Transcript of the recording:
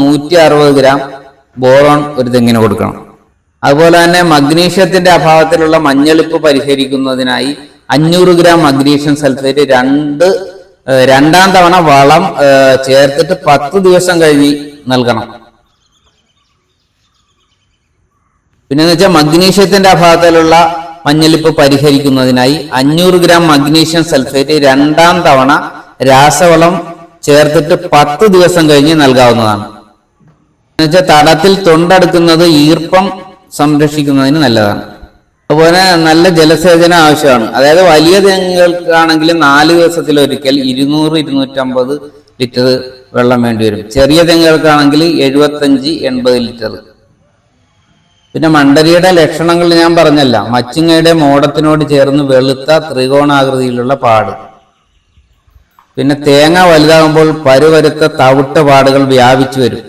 നൂറ്റി അറുപത് gram boron ഒരു തെങ്ങിന് കൊടുക്കണം. അതുപോലെ തന്നെ മഗ്നീഷ്യത്തിന്റെ അഭാവത്തിലുള്ള മഞ്ഞളിപ്പ് പരിഹരിക്കുന്നതിനായി അഞ്ഞൂറ് ഗ്രാം മഗ്നീഷ്യം സൾഫേറ്റ് രണ്ട് രണ്ടാം തവണ വളം ചേർത്തിട്ട് പത്ത് ദിവസം കഴിഞ്ഞ് നൽകണം. പിന്നെന്ന് വെച്ചാൽ മഗ്നീഷ്യത്തിന്റെ അഭാവത്തിലുള്ള മഞ്ഞളിപ്പ് പരിഹരിക്കുന്നതിനായി അഞ്ഞൂറ് ഗ്രാം മഗ്നീഷ്യം സൾഫേറ്റ് രണ്ടാം തവണ രാസവളം ചേർത്തിട്ട് പത്ത് ദിവസം കഴിഞ്ഞ് നൽകാവുന്നതാണ്. എന്നുവെച്ചാൽ തടത്തിൽ തൊണ്ടടുക്കുന്നത് ഈർപ്പം സംരക്ഷിക്കുന്നതിന് നല്ലതാണ്. അതുപോലെ നല്ല ജലസേചനം ആവശ്യമാണ്. അതായത് വലിയ തെങ്ങുകൾക്കാണെങ്കിൽ നാല് ദിവസത്തിലൊരിക്കൽ ഇരുന്നൂറ് ഇരുന്നൂറ്റമ്പത് ലിറ്റർ വെള്ളം വേണ്ടി വരും. ചെറിയ തെങ്ങുകൾക്കാണെങ്കിൽ എഴുപത്തഞ്ച് എൺപത് ലിറ്റർ. പിന്നെ മണ്ടരിയുടെ ലക്ഷണങ്ങൾ ഞാൻ പറഞ്ഞല്ല. മച്ചിങ്ങയുടെ മോടത്തിനോട് ചേർന്ന് വെളുത്ത ത്രികോണാകൃതിയിലുള്ള പാട്. പിന്നെ തേങ്ങ വലുതാകുമ്പോൾ പരുവരുത്ത തവിട്ട് പാടുകൾ വ്യാപിച്ചു വരും.